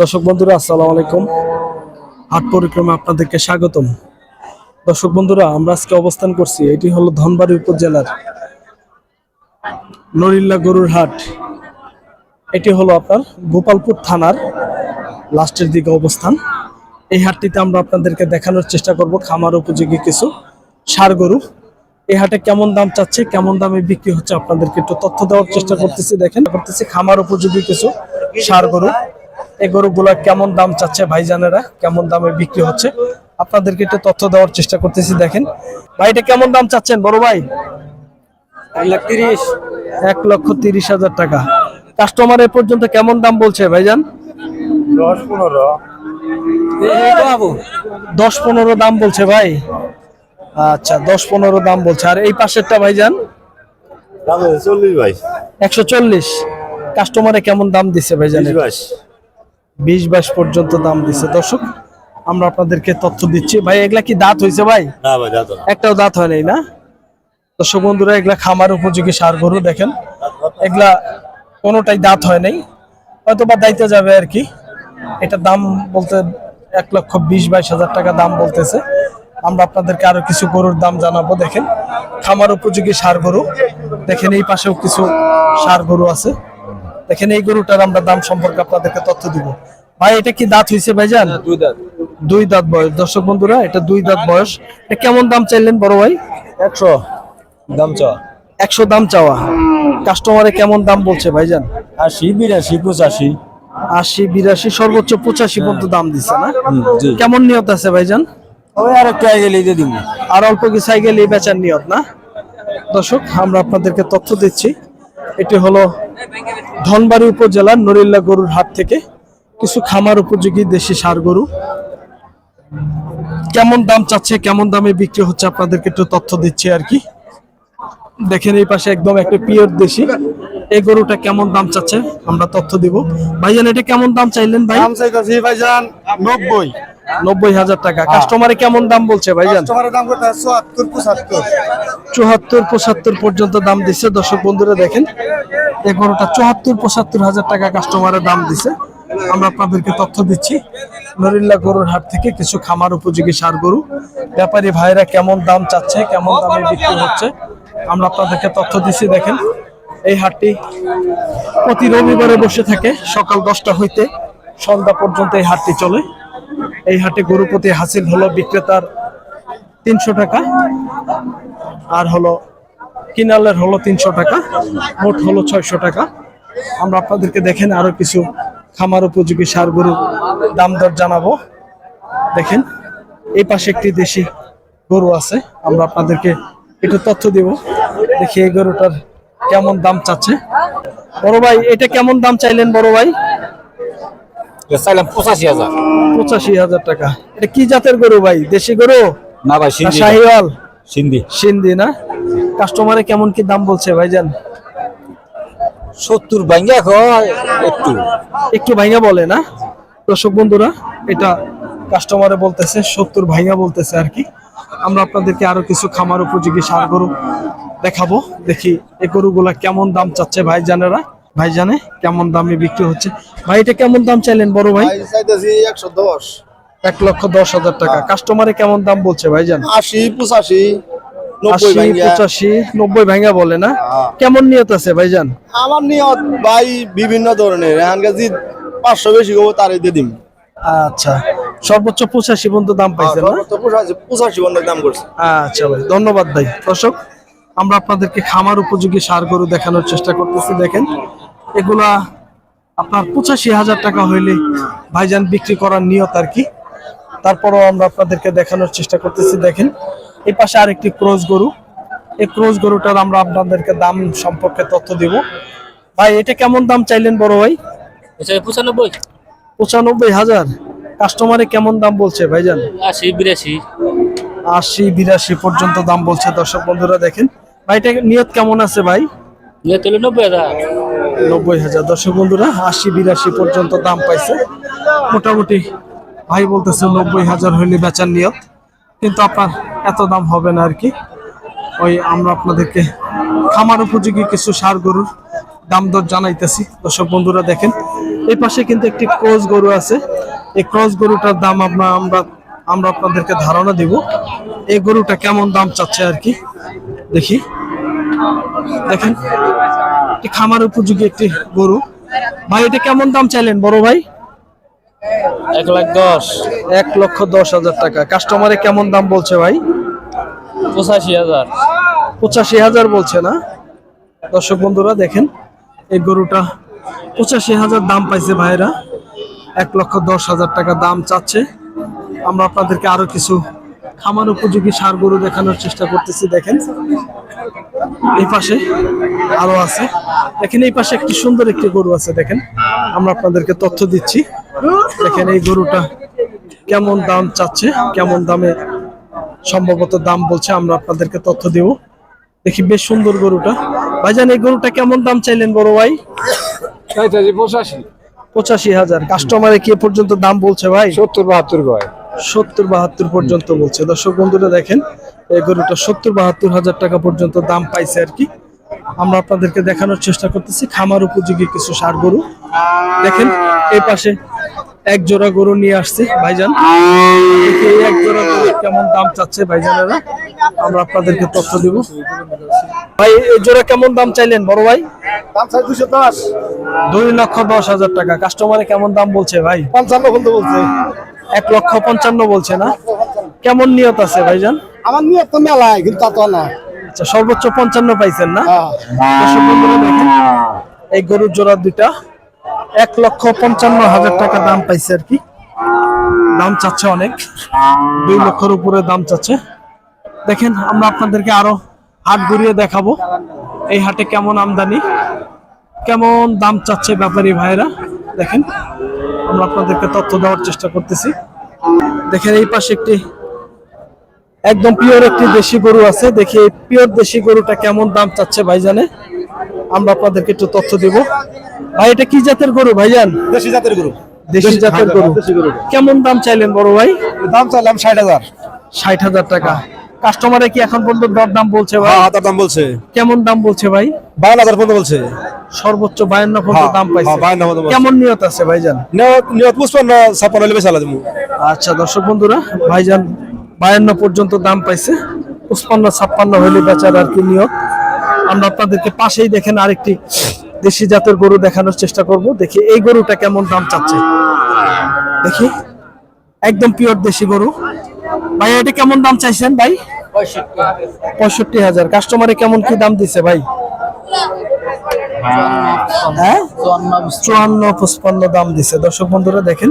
দর্শক বন্ধুরা, আসসালামু আলাইকুম। হাট পরিক্রমে আপনাদেরকে স্বাগতম। দর্শক বন্ধুরা, আমরা আজকে অবস্থান করছি, এটি হলো ধনবাড়ি উপজেলার নরিল্লা গরুর হাট। এটি হলো আপনার গোপালপুর থানার লাস্টের দিকে অবস্থান। এই হাটটিতে আমরা আপনাদেরকে দেখানোর চেষ্টা করব, খামার উপযোগী কিছু সার গরু। এই হাটে কেমন দাম চাচ্ছে, কেমন দামে বিক্রি হচ্ছে, আপনাদেরকে একটু তথ্য দেওয়ার চেষ্টা করতেছি। দেখেন, করতেছি খামার উপযোগী কিছু সার গরু। এই গরুগুলা কেমন দাম চাচ্ছে ভাইজানেরা? কেমন দামে বিক্রি হচ্ছে? আপনাদেরকে একটু তথ্য দেওয়ার চেষ্টা করতেছি দেখেন। ভাই এটা কেমন দাম চাচ্ছেন বড় ভাই? এক লাখ তিরিশ। এক লক্ষ তিরিশ হাজার টাকা। কাস্টমার এ পর্যন্ত কেমন দাম বলছে ভাইজান? দশ পনেরো। দশ পনেরো দাম বলছে ভাই। আচ্ছা দশ পনেরো দাম বলছে। আর এই পাশেরটা ভাইজান? চল্লিশ বাইশ একশো চল্লিশ। কাস্টমারে কেমন দাম দিচ্ছে ভাইজান? বিশ বাইশ পর্যন্ত দাম দিছে। দর্শক আমরা আপনাদেরকে তথ্য দিচ্ছি। ভাই এগুলা কি দাঁত হয়েছে ভাই? একটাও দাঁত হয় নাই না? দর্শক বন্ধুরা এগুলা খামার উপযোগী সার গরু দেখেন। এগুলা কোনোটাই দাঁত হয় নাই। হয়তো বা দাইতে যাবে আর কি। এটা দাম বলতে এক লক্ষ বিশ বাইশ হাজার টাকা দাম বলতেছে। আমরা আপনাদেরকে আরও কিছু গরুর দাম জানাব দেখেন। খামার উপযোগী সার গরু। দেখেন এই পাশেও কিছু সার গরু আছে। দেখেন এই গরুটার আমরা দাম সম্পর্কে আপনাদেরকে তথ্য দিব। ভাই এটা কি দাঁত হয়েছে ভাইজান? দুই দাঁত। দুই দাঁত বয়স। দর্শক বন্ধুরা এটা দুই দাঁত বয়স। এটা কেমন দাম চাইলেন বড় ভাই? একশো দাম চ একশো দাম চাওয়া। কাস্টমারে কেমন দাম বলছে ভাই ভাইজান? আশি বিরাশি পঁচাশি। আশি বিরাশি সর্বোচ্চ পঁচাশি পর্যন্ত দাম দিচ্ছে না? কেমন নিয়ত আছে ভাইজান? ওই আর একটু আগে লিখে দিব। আর অল্প কি সাইকেল এই বেচার নিয়ত না? দর্শক আমরা আপনাদেরকে তথ্য দিচ্ছি। এটি হলো ধনবাড়ি উপজেলার নরিল্লা গরুর হাট থেকে। কিছু খামার উপযোগী দেশি সার গরু। কেমন দাম চাচ্ছে কেমন দামে বিক্রি হচ্ছে আপনাদেরকে একটু তথ্য দিচ্ছি আর কি। দেখেন এই পাশে একদম একটা পিওর দেশি। এই গরুটা কেমন দাম চাচ্ছে আমরা তথ্য দিব। ভাইজান এটা কেমন দাম চাইলেন ভাই? দাম চাইতেছি ভাইজান নব্বই। নব্বই হাজার টাকা। কাস্টমারে কেমন দাম বলছে ভাইজান? দাম চুয়াত্তর পঁচাত্তর। চুয়াত্তর পঁচাত্তর পর্যন্ত দাম দিচ্ছে। দর্শক বন্ধুরা দেখেন এই গরুটা চুয়াত্তর পঁচাত্তর হাজার টাকা কাস্টমারের দাম দিছে আমরা আপনাদেরকে তথ্য দিচ্ছি। নরিল্লা গরুর হাট থেকে কিছু খামার উপযোগী সার গরু। ব্যাপারী ভাইরা কেমন দাম চাচ্ছে, কেমন দামে বিক্রি হচ্ছে, আমরা আপনাদেরকে তথ্য দিচ্ছি। দেখেন, এই হাটটি প্রতি রবিবারে বসে থাকে, সকাল দশটা হইতে সন্ধ্যা পর্যন্ত এই হাটটি চলে। এই হাটে গরু প্রতি হাসিল হলো বিক্রেতার তিনশো টাকা, আর হলো কিনালের হলো তিনশো টাকা, মোট হলো ছয়শো টাকা। আমরা আপনাদেরকে দেখেন আরও কিছু খামার উপযোগী সার দাম দর জানাব। দেখেন এই পাশে একটি দেশি গরু আছে। আমরা আপনাদেরকে একটু তথ্য দিব দেখি এই গরুটার কেমন দাম চাচ্ছে। বড় ভাই এটা কেমন দাম চাইলেন বড় ভাই? চাইলাম পঁচাশি হাজার। পঁচাশি হাজার টাকা। এটা কি জাতের গরু ভাই? দেশি গরু? না ভাই শাহিওয়াল। সিন্ধি। সিন্ধি না? কাস্টমারে কেমন কি দাম বলছে ভাইজান? সত্তর ভাঙ্গা কয় একটু। একটু ভাইয়া বলে না। দর্শক বন্ধুরা এটা কাস্টমারে বলতেছে সত্তর ভাইয়া বলতেছে আর কি। আমরা আপনাদেরকে আরও কিছু খামার উপযোগী সার গরু দেখাবো। দেখি এই গরুগুলা কেমন দাম চাচ্ছে ভাই জানেরা ভাই জানে কেমন দামে বিক্রি হচ্ছে। ভাই এটা কেমন দাম চাইলেন বড় ভাই? একশো দশ। এক লক্ষ দশ হাজার টাকা। কাস্টমারে কেমন দাম বলছে ভাইজান? আশি পঁচাশি। আশি পঁচাশি নব্বই ভাইয়া বলে না? হ্যাঁ। কেমন নিয়ত আছে ভাইজান? আমার নিয়ত ভাই বিভিন্ন ধরনের। এখানকার যে পাঁচশো বেশি হব দিয়ে আচ্ছা সর্বোচ্চ পঁচাশি পর্যন্ত দাম পাইছেন পঁচাশি পঁচাশি দাম করছে। আচ্ছা ভাই ধন্যবাদ ভাই। দর্শক আমরা আপনাদেরকে খামার উপযোগী সার গরু দেখানোর চেষ্টা করতেছি দেখেন। এগুলা আপনার পঁচাশি হাজার টাকা হইলে ভাইজান বিক্রি করার নিয়ত আর কি। তারপরও আমরা আপনাদেরকে দেখানোর চেষ্টা করতেছি দেখেন। এই পাশে আর একটি ক্রোজ গরু। এই ক্রোজ গরুটার আমরা আপনাদেরকে দাম সম্পর্কে তথ্য দিব। ভাই এটা কেমন দাম চাইলেন বড় ভাই? পঁচানব্বই। পঁচানব্বই হাজার। কাস্টমারে কেমন দাম বলছে ভাই ভাইজান? আশি বিরাশি। আশি বিরাশি পর্যন্ত দাম বলছে। দর্শক বন্ধুরা দেখেন ভাই এটা নিয়ত কেমন আছে ভাই? নব্বই হাজার। নব্বই হাজার। দর্শক বন্ধুরা আশি বিরাশি পর্যন্ত দাম পাইছে। মোটামুটি ভাই বলতেছে নব্বই হাজার হইলে বেচার নিয়ত। কিন্তু আপনার এত দাম হবে না আর কি। ওই আমরা আপনাদেরকে খামার উপযোগী কিছু সার গরুর দাম দর জানাইতেছি। দর্শক বন্ধুরা দেখেন, এই পাশে কিন্তু একটি ক্রস গরু আছে। এই ক্রস গরুটার দাম আমরা আমরা আমরা আপনাদেরকে ধারণা দিব। এই গরুটা কেমন দাম চাচ্ছে আর কি? দেখি। দেখেন খামার উপযোগী একটি গরু। ভাই, এটা কেমন দাম চাইলেন বড় ভাই? এক লাখ দশ। এক লক্ষ দশ হাজার টাকা। কাস্টমারে কেমন দাম বলছে ভাই? পঁচাশি হাজার। পঁচাশি হাজার বলছে না? দর্শক বন্ধুরা দেখেন এই গরুটা। পঁচাশি হাজার দাম পাইছে ভাইরা। এক লক্ষ দশ হাজার টাকা দাম চাচ্ছে। আমরা আপনাদেরকে আরও কিছু খামার উপযোগী সার গরু দেখানোর চেষ্টা করতেছি দেখেন। এই পাশে আরও আছে। দেখেন এই পাশে একটি সুন্দর একটি গরু আছে দেখেন। আমরা আপনাদেরকে তথ্য দিচ্ছি। দেখেন এই গরুটা কেমন দাম চাচ্ছে? কেমন দামে সম্ভবত দাম বলছে আমরা আপনাদেরকে তথ্য দেব। দেখি বেশ সুন্দর গরুটা। ভাইজান এই গরুটা কেমন দাম চাইলেন বড় ভাই? পঁচাশি। পঁচাশি হাজার। কাস্টমারে কি পর্যন্ত দাম বলছে ভাই? সত্তর বাহাত্তর গয়। সত্তর বাহাত্তর পর্যন্ত বলছে। দর্শক বন্ধুরা দেখেন এই গরুটা সত্তর বাহাত্তর হাজার টাকা পর্যন্ত দাম পাইছে আর কি। আমরা আপনাদেরকে দেখানোর চেষ্টা করতেছি খামার উপযোগী কিছু সার গরু। দেখেন এই পাশে এক জোড়া গরু নিয়ে আসছে ভাইজান। এই এক জোড়া গরু কেমন দাম চাচ্ছে ভাইজানেরা আমরা আপনাদেরকে তথ্য দিব। ভাই এই জোড়া কেমন দাম চাইলেন বড় ভাই? দাম চাই দুশো দশ। দুই লক্ষ দশ হাজার টাকা। কাস্টমারে কেমন দাম বলছে ভাই? পঞ্চান্ন বলতে বলছে। এক লক্ষ পঞ্চান্ন বলছে না? কেমন নিয়ত আছে ভাইজান? আমার নিয়ে তো মেলায় কিন্তু তা তো না। আচ্ছা সর্বোচ্চ পঞ্চান্ন পাইছেন না? বন্ধুরা এই গরুর জোড়া দুইটা। এক লক্ষ পঞ্চান্ন হাজার টাকা দাম পাইছে আর কি। দাম চাচ্ছে অনেক। দুই লক্ষের উপরে দাম চাচ্ছে। দেখেন, আমরা আপনাদেরকে আরও হাট ঘুরিয়ে দেখাবো। এই হাটে কেমন আমদানি, কেমন দাম চাচ্ছে ব্যাপারী ভাইরা দেখেন, আমরা আপনাদেরকে তথ্য দেওয়ার চেষ্টা করতেছি। দেখেন, এই পাশে একটি একদম পিওর একটি দেশি গরু আছে। দেখি পিওর দেশি গরুটা কেমন দাম চাচ্ছে ভাইজানে। আমরা আপনাদেরকে একটু তথ্য দিব। ভাই এটা কি জাতের গরু ভাইজান? দেশি জাতের গরু। দেশি জাতের গরু। কেমন দাম চাইলেন বড় ভাই? দাম চাইলাম ষাট হাজার। ষাট হাজার টাকা। কাস্টমারে কি এখন পর্যন্ত দর দাম বলছে ভাই? হ্যাঁ তার দাম বলছে। কেমন দাম বলছে ভাই? বাউন্ন হাজার পর্যন্ত বলছে। সর্বোচ্চ বায়ান্ন পর্যন্ত হ্যাঁ, দাম পাইছে। হ্যাঁ, 52 কেমন নিয়ত আছে ভাইজান? নিয়ত পুষ্পান্ন ছাপ্পান্ন হলে বেশি আচ্ছা দর্শক বন্ধুরা ভাইজান বায়ান্ন পর্যন্ত দাম পাইছে। পঁচপান্ন ছাপ্পান্ন হইলে বেচার আর কি নিয়ত। আমরা আপনাদেরকে পাশেই দেখেন আরেকটি দেশি জাতের গরু দেখানোর চেষ্টা করব। দেখি এই গরুটা কেমন দাম চাচ্ছে? দেখি। একদম পিওর দেশি গরু। ভাই, এটা কেমন দাম চাইছেন ভাই? পঁয়ষট্টি হাজার। কাস্টমারে কেমন কি দাম দিছে ভাই? হ্যাঁ? চুয়ান্ন পঁচপান্ন দাম দিছে। দর্শক বন্ধুরা দেখেন,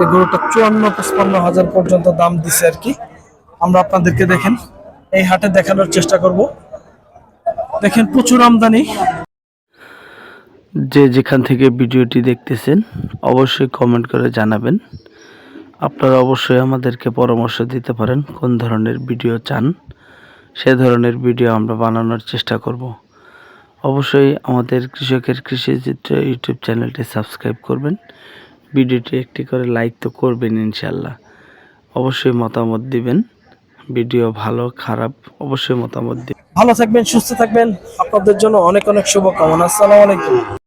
এই গরুটা চুয়ান্ন পঁচপান্ন হাজার পর্যন্ত দাম দিছে আর কি। আমরা আপনাদেরকে দেখেন, এই হাটে দেখানোর চেষ্টা করব। দেখেন প্রচুর আমদানি। যে যেখান থেকে ভিডিওটি দেখতেছেন, অবশ্যই কমেন্ট করে জানাবেন। আপনারা অবশ্যই আমাদেরকে পরামর্শ দিতে পারেন, কোন ধরনের ভিডিও চান। সে ধরনের ভিডিও আমরা বানানোর চেষ্টা করব। অবশ্যই আমাদের কৃষকের কৃষিচিত্র ইউটিউব চ্যানেলটি সাবস্ক্রাইব করবেন। ভিডিওটি একটি করে লাইক তো করবেন ইনশাল্লাহ অবশ্যই মতামত দিবেন। ভিডিও ভালো, খারাপ, অবশ্যই মতামত দিবেন। ভালো থাকবেন সুস্থ থাকবেন আপনাদের জন্য অনেক অনেক শুভকামনা আসসালামু আলাইকুম